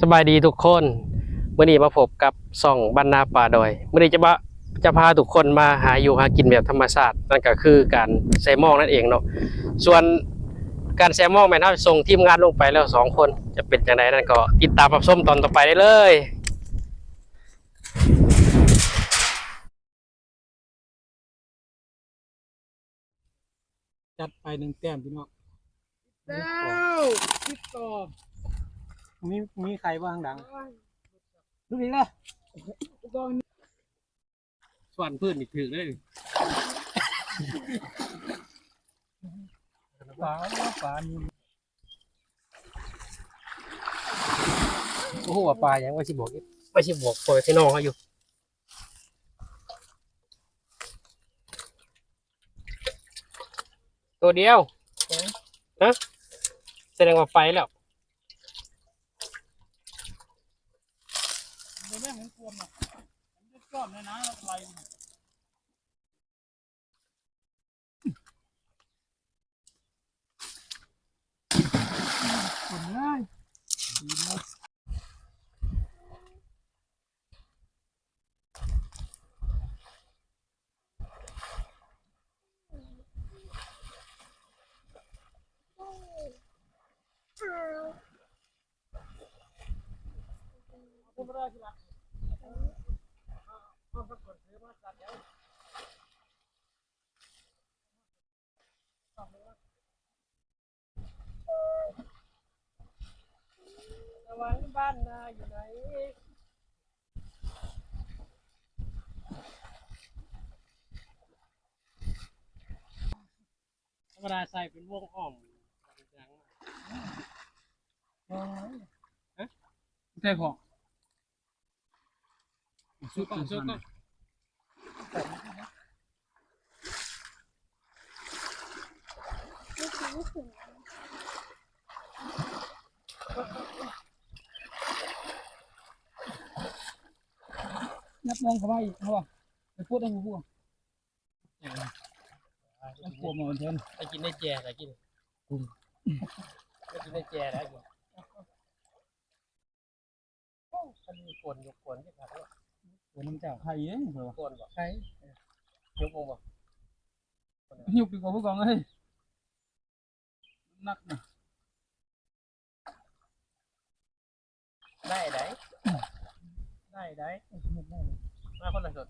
สบายดีทุกคนเมื่อนี้มาพบกับส่องบรรณาป่าดอยเมื่อนี้จะมาจะพาทุกคนมาหาอยู่หากินแบบธรรมชาตินั่นก็คือการแซมองนั่นเองเนาะส่วนการแซมองแม่นเฮาส่งทีมงานลงไปแล้วสองคนจะเป็นจังไดนั่นก็ติดตามรับชมตอนต่อไปได้เลยจัดไปหนึ่งแต้มพี่น้องแล้วคิดต่อ มีมีใครบ้างดังดูดินะต้องส่วนพื้นนี่ถือเลยฝาฝามีโอ้โหว่าปลายังว่าสิบอกอีกว่าสิบอกปล่อยพี่น้องเขาอยู่ตัวเดียวนะแสดงว่าไปแล้ว ไม่ได้เหมือนกวนอะมันจะก้อนในน้ำอะไรคนง่าย ระวังบ้านนาอยู่ไหนธรรมดาใส่เป็นวงอ้อมใช่ของ ซุกก่อนซุกก่อนนับมองเข้าไปอีกเขาบอกไปพูดให้กูพูดต้องกลัวมันเทนไปกินได้แจ่ได้กินไปกินได้แจ่ได้กินโอ้มันมีฝนยกฝนที่ขาดเนี่ยตัวน้ำเจ้าใครเองเหรอฝนบ่ใช่ยกลงบ่ยุบดีกว่าพวกกองเลย นักนะได้ได้ได้ได้ไม่ได้เลยมาคนละสด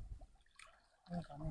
ไม่ทำให้